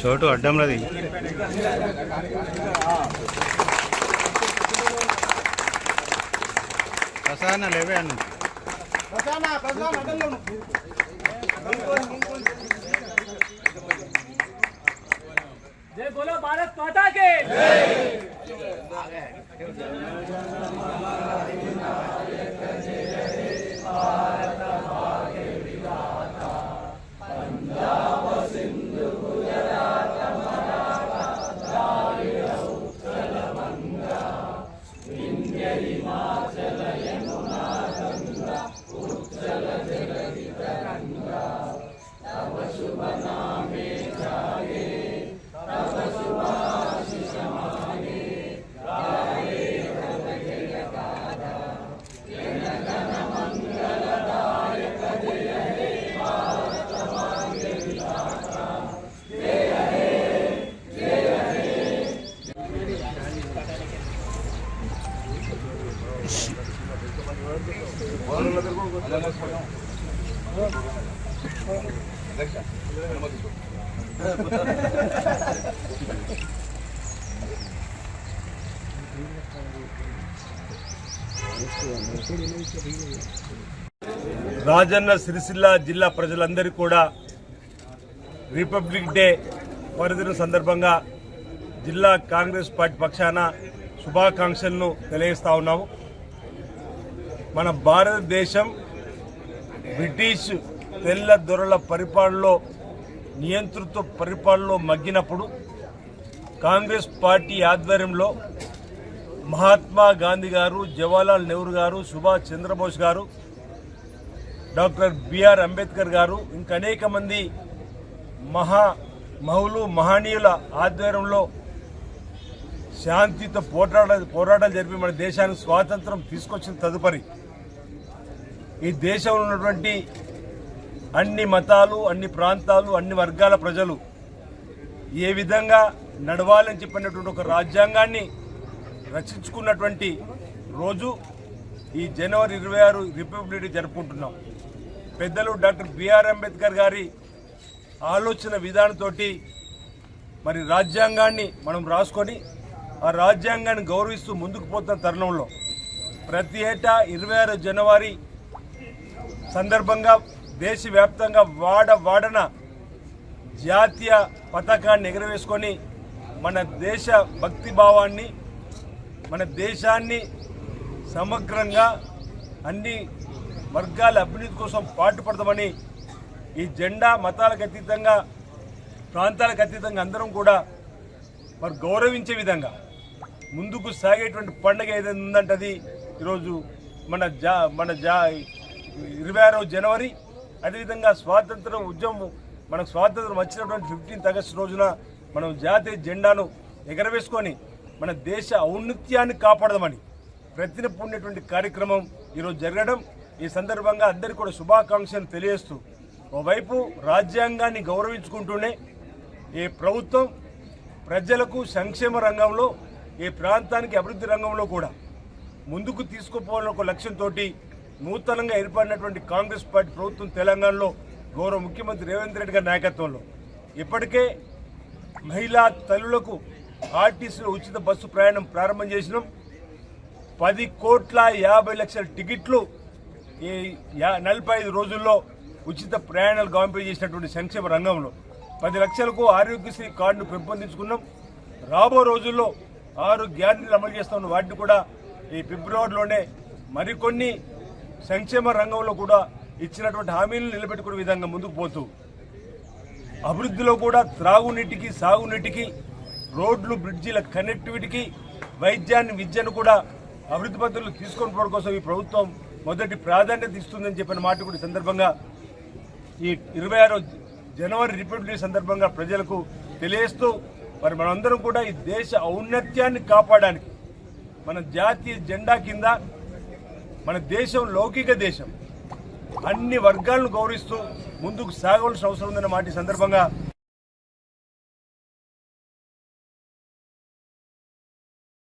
చోటు అడ్డంలది. ప్రసాదన లేవే అన్న. जय ಶ್ರೀ ಮಾಚಲಯ రాజన్న సిరిసిల్ల జిల్లా ప్రజలందరికీ కూడా రిపబ్లిక్ డే పర్వదిన సందర్భంగా జిల్లా కాంగ్రెస్ పార్టీ పక్షాన శుభాకాంక్షలను తెలియజేస్తా ఉన్నాము. మన భారతదేశం బ్రిటిష్ తెల్ల దొరల పరిపాలనలో నియంతృత్వ పరిపాలనలో మగ్గినప్పుడు కాంగ్రెస్ పార్టీ ఆధ్వర్యంలో మహాత్మా గాంధీ గారు జవహర్లాల్ నెహ్రూ గారు సుభాష్ చంద్రబోస్ గారు డాక్టర్ బిఆర్ అంబేద్కర్ గారు ఇంకా అనేక మంది మహా మహులు మహనీయుల ఆధ్వర్యంలో శాంతితో పోరాట పోరాటాలు జరిపి మన దేశానికి స్వాతంత్రం తీసుకొచ్చిన తదుపరి ఈ దేశంలో ఉన్నటువంటి అన్ని మతాలు అన్ని ప్రాంతాలు అన్ని వర్గాల ప్రజలు ఏ విధంగా నడవాలని చెప్పినటువంటి ఒక రాజ్యాంగాన్ని రచించుకున్నటువంటి రోజు ఈ జనవరి ఇరవై ఆరు రిపబ్లిక్ డే జరుపుకుంటున్నాం. పెద్దలు డాక్టర్ బిఆర్ అంబేద్కర్ గారి ఆలోచన విధానంతో మరి రాజ్యాంగాన్ని మనం రాసుకొని ఆ రాజ్యాంగాన్ని గౌరవిస్తూ ముందుకు పోతున్న తరుణంలో ప్రతి ఏటా ఇరవై ఆరు జనవరి సందర్భంగా దేశవ్యాప్తంగా వాడ వాడన జాతీయ పతాకాన్ని ఎగరవేసుకొని మన దేశ భక్తి భావాన్ని మన దేశాన్ని సమగ్రంగా అన్ని వర్గాల అభివృద్ధి కోసం పాటుపడతామని ఈ జెండా మతాలకు అతీతంగా ప్రాంతాలకు అతీతంగా అందరం కూడా మరి గౌరవించే విధంగా ముందుకు సాగేటువంటి పండుగ ఏదైనా ఉందంటే అది ఈరోజు మన జా మన జా ఇరవై ఆరవ జనవరి అదేవిధంగా స్వాతంత్ర ఉద్యమం మనకు స్వాతంత్రం వచ్చినటువంటి ఫిఫ్టీన్త్ ఆగస్టు రోజున మనం జాతీయ జెండాను ఎగరవేసుకొని మన దేశ ఔన్నత్యాన్ని కాపాడదామని ప్రతినప్పుండేటువంటి కార్యక్రమం ఈరోజు జరగడం. ఈ సందర్భంగా అందరికీ కూడా శుభాకాంక్షలు తెలియజేస్తూ ఓవైపు రాజ్యాంగాన్ని గౌరవించుకుంటూనే ఈ ప్రభుత్వం ప్రజలకు సంక్షేమ రంగంలో ఈ ప్రాంతానికి అభివృద్ధి రంగంలో కూడా ముందుకు తీసుకుపోవాలని ఒక లక్ష్యంతో నూతనంగా ఏర్పడినటువంటి కాంగ్రెస్ పార్టీ ప్రభుత్వం తెలంగాణలో గౌరవ ముఖ్యమంత్రి రేవంత్ రెడ్డి గారి నాయకత్వంలో. ఇప్పటికే మహిళా తల్లులకు ఆర్టీసీలో ఉచిత బస్సు ప్రయాణం ప్రారంభం చేసినాం. పది కోట్ల యాభై లక్షల టికెట్లు ఈ యా- నలభై ఐదు రోజుల్లో ఉచిత ప్రయాణాలు గాంపే చేసినటువంటి సంక్షేమ రంగంలో. పది లక్షలకు ఆరోగ్యశ్రీ కార్డును పెంపొందించుకున్నాం. రాబో రోజుల్లో ఆరు గ్యారంటీలు అమలు చేస్తున్న వాటిని కూడా ఈ ఫిబ్రవరిలోనే మరికొన్ని సంక్షేమ రంగంలో కూడా ఇచ్చినటువంటి హామీలను నిలబెట్టుకునే విధంగా ముందుకు పోతూ అభివృద్ధిలో కూడా త్రాగునీటికి సాగునీటికి రోడ్లు బ్రిడ్జిల కనెక్టివిటీకి వైద్యాన్ని విద్యను కూడా అభివృద్ధి పద్ధతులు తీసుకొని పోవడం కోసం ఈ ప్రభుత్వం మొదటి ప్రాధాన్యత ఇస్తుందని చెప్పిన మాట కూడా సందర్భంగా ఈ ఇరవై ఆరో జనవరి రిపబ్లిక్ డే సందర్భంగా ప్రజలకు తెలియస్తూ మరి మనందరం కూడా ఈ దేశ ఔన్నత్యాన్ని కాపాడడానికి మన జాతీయ జెండా కింద మన దేశం లౌకిక దేశం. అన్ని వర్గాలను గౌరవిస్తూ ముందుకు సాగవలసిన అవసరం ఉందన్న మాట సందర్భంగా